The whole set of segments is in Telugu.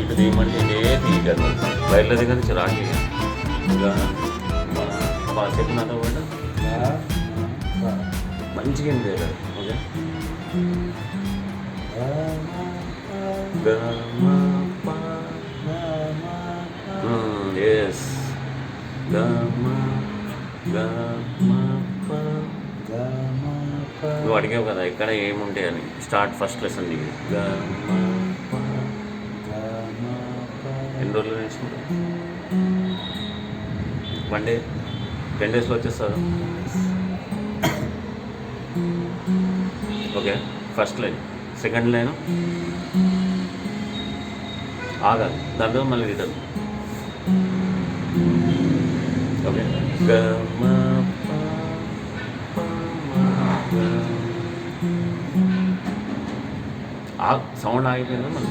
ఇటు దిగమంటే ఇదే దిగారు బయటలో దిగని చిరాకి ఇక మన మా చెప్పిన మంచిగా ఏం ఓకే? ఎస్ నువ్వు అడిగావు కదా ఇక్కడ ఏముంటాయి అని. స్టార్ట్ ఫస్ట్ లెసన్ దిగి. ఎన్ని రోజులు నేర్చుకుంటా వన్ డే? టెన్ డేస్లో వచ్చేస్తారు okay first line second line ఆగాలి. దాంట్లో మళ్ళీ రిటర్న్ ఓకే సౌండ్ ఆగిపోయిందా మళ్ళీ?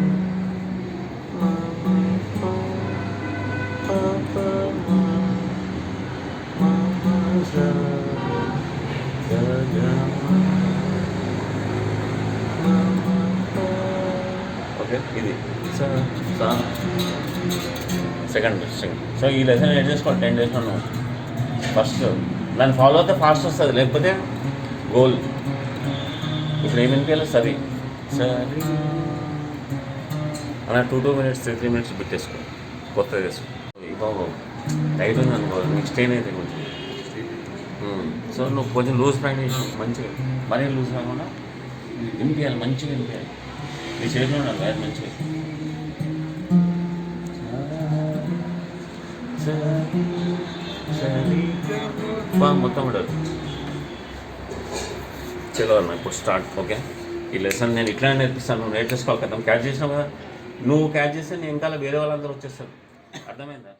ఇది. సెకండ్ సెకండ్ సో ఈ లెసన్ ఎడ్ చేసుకోండి టెన్ డేస్ ఉన్నాం ఫస్ట్ దాన్ని ఫాలో అయితే ఫాస్ట్ వస్తుంది. లేకపోతే గోల్ ఇప్పుడు ఏం వినిపించాలి సరి సరి అలా two two minutes three three minutes పెట్టేసుకో కొత్తగా వేసుకో బాబు టైట్ ఉంది అనుకో నీకు స్టెయిన్ అయితే కొంచెం. సో నువ్వు కొంచెం లూజ్ చేయి, మంచిగా. మరీ లూజ్ కాకుండా వినిపించాలి మంచిగా వినిపించాలి నీ చేతిలో ఉండాలి వేరే మంచి మొత్తం ఉండదు చలో అన్న ఇప్పుడు స్టార్ట్ ఓకే ఈ లెసన్ నేను ఇట్లా నేర్పిస్తాను. నువ్వు నేర్చేసుకోవాలి కదా. క్యాచ్ చేసినావు కదా? నువ్వు క్యాచ్ చేస్తే నేను ఇంకా వేరే వాళ్ళందరూ వచ్చేస్తారు. అర్థమైందా?